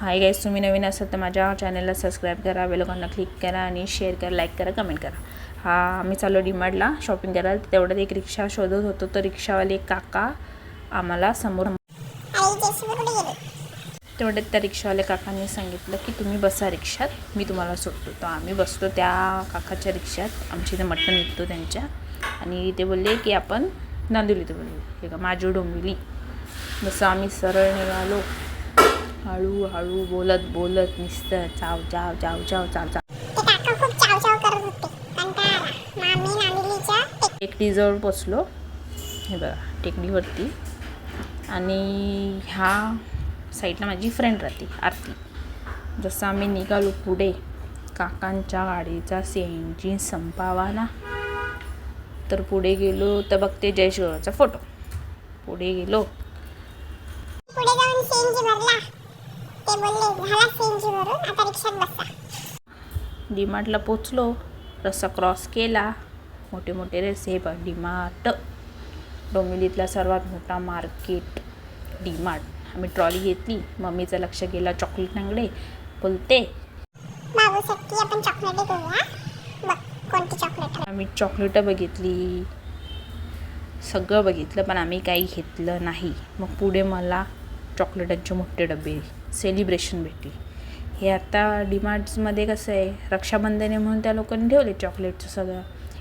Hi guys तुम्ही नवीन असाल तर माझ्या चॅनलला सबस्क्राईब करा बेलकॉनला क्लिक करा आणि शेअर करा लाईक करा कमेंट करा. हा आम्ही चाललो डीमार्टला शॉपिंग करायला. तेवढ्यात एक रिक्षा शोधत होतो. तर रिक्षावाले एक काका आम्हाला समोर तेवढ्यात त्या रिक्षावाल्या काकांनी सांगितलं की तुम्ही बसा रिक्षात मी तुम्हाला सोडतो. तर आम्ही बसलो त्या काकाच्या रिक्षात. आमच्या इथे मटण विकतो त्यांच्या. आणि ते बोलले की आपण नांदिवली ते बोलले हे का माझी डोंबिवली. जसं आम्ही सरळ निघालो. हळूहळू बोलत बोलत नुसतं चाव चाव चाव चाव चाव चाव. टेकडीजवळ पोचलो हे बघा टेकडीवरती. आणि ह्या साईडला माझी फ्रेंड राहते आरती. जसं आम्ही निघालो पुढे काकांच्या गाडीचा सी एन जी संपावा ना? तर पुढे गेलो तर बघते जयशिवराचा फोटो पुढे गेलो. पुढे जाऊन ते बोलले झाला आता रिक्षात बसा. डीमार्टला पोचलो रस्ता क्रॉस केला मोठे मोठे रस्ते हे बघ डीमार्ट. डोंबिवलीतला सर्वात मोठा मार्केट डीमार्ट. आम्ही ट्रॉली घेतली मम्मीचं लक्ष गेला चॉकलेट नांगडे बोलते. बाबूसाठी आपण चॉकलेट घेऊया? बघ कोणती चॉकलेट आम्ही चॉकलेटं बघितली. सगळं बघितलं पण आम्ही काही घेतलं नाही. मग पुढे मला चॉकलेटांचे मोठे डबे सेलिब्रेशन भेटली. हे आता डिमार्ट्समध्ये कसं आहे रक्षाबंधन आहे म्हणून त्या लोकांनी ठेवले चॉकलेटचं सगळं.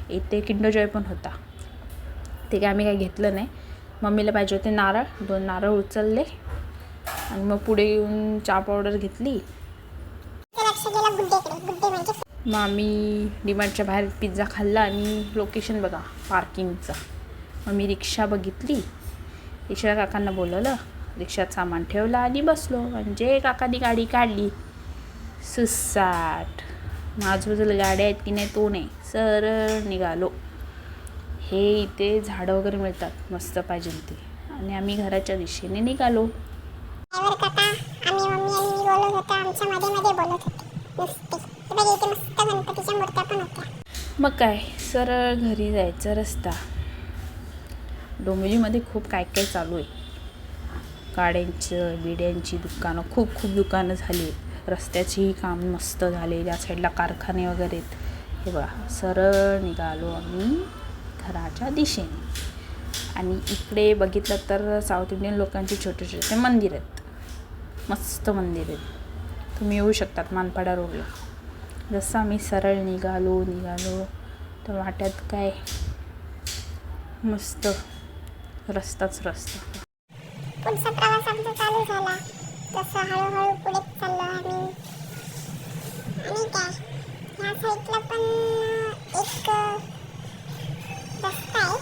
इथे किंडो जॉय पण होता. ते काय आम्ही काही घेतलं नाही. मम्मीला पाहिजे होते नारळ दोन नारळ उचलले. आणि मग पुढे येऊन चहा पावडर घेतली. मग आम्ही डिमार्टच्या बाहेर पिझ्झा खाल्ला आणि लोकेशन बघा पार्किंगचं मग मी रिक्षा बघितली. रिक्षा काकांना बोलवलं. रिक्षात सामान ठेवलं आणि बसलो. म्हणजे काकांनी गाडी काढली. सुसाट. आजूबाजूला गाड्या आहेत की नाही तो नाही. सरळ निघालो. हे इथे झाडं वगैरे मिळतात. मस्त पाहिजे ते आणि आम्ही घराच्या दिशेने निघालो. मग काय? सरळ घरी जायचा रस्ता. डोंबिवलीमध्ये खूप काय काय चालू आहे. गाड्यांचं बिड्यांची दुकानं खूप खूप दुकानं झाली. आहेत रस्त्याचेही काम मस्त झाले त्या साईडला कारखाने वगैरे आहेत. हे बघा सरळ निघालो आम्ही घराच्या दिशेने. आणि इकडे बघितलं तर साऊथ इंडियन लोकांचे छोटे छोटे मंदिर आहेत. मस्त मंदिर आहेत. तुम्ही येऊ शकतात मानपाडा रोडला. जसं आम्ही सरळ निघालो निघालो तर वाट्यात काय? मस्त. रस्ताच रस्ता. पुढचा प्रवास आमचा चालू झाला. तसं हळूहळू पुढे चाललो आम्ही. आणि काय ह्या साईडला पण एक रस्ता आहे.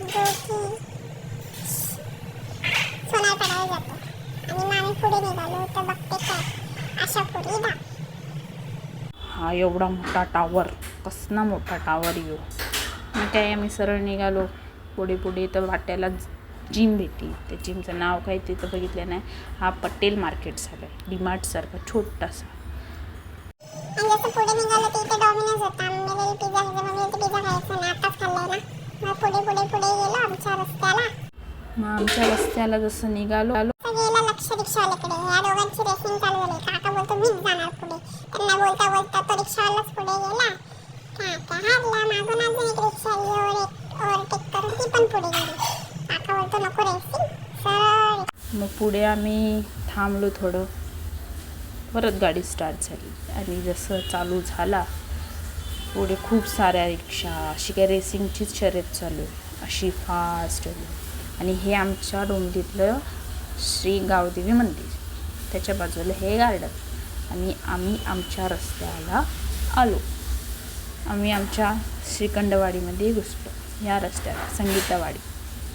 जो की सोनारपडाला जातो. आणि मग आम्ही पुढे निघालो. तर बघते काय अशा पुढे दा हा एवढा मोठा टावर कसला मोठा टावर येऊ मग काय आम्ही सरळ निघालो. पुढे पुढे तर वाट्याला जिम भेटली त्या जिमचं नाव काय ते तर बघितलं नाही. हा पटेल मार्केट झालं आहे. डीमार्टसारखा छोटासा. मग. आमच्या रस्त्याला. जसं निघालो. आलो लक्ष रिक्षावाल्याकडे. या दोघांची रेसिंग चालू झाली. काका बोलतो मीच जाणार पुढे. त्यांना बोलता बोलता तो रिक्षावालाच पुढे गेला. काका हारला? मागून अजून एक रिक्षा ओव्हरटेक करून ती पण पुढे गेली. नको रेसिंग मग पुढे आम्ही थांबलो थोडं. परत गाडी स्टार्ट झाली. आणि जसं चालू झाला पुढे खूप साऱ्या रिक्षा अशी काय रेसिंगचीच शर्यत चालू आहे. अशी फास्ट आणि हे आमच्या डोंबिवलीतलं श्री गावदेवी मंदिर. त्याच्या बाजूला हे गार्डन आणि आम्ही आमच्या रस्त्याला आलो. आम्ही आमच्या श्रीखंडवाडीमध्ये घुसलो. या रस्त्याला संगीतावाडी.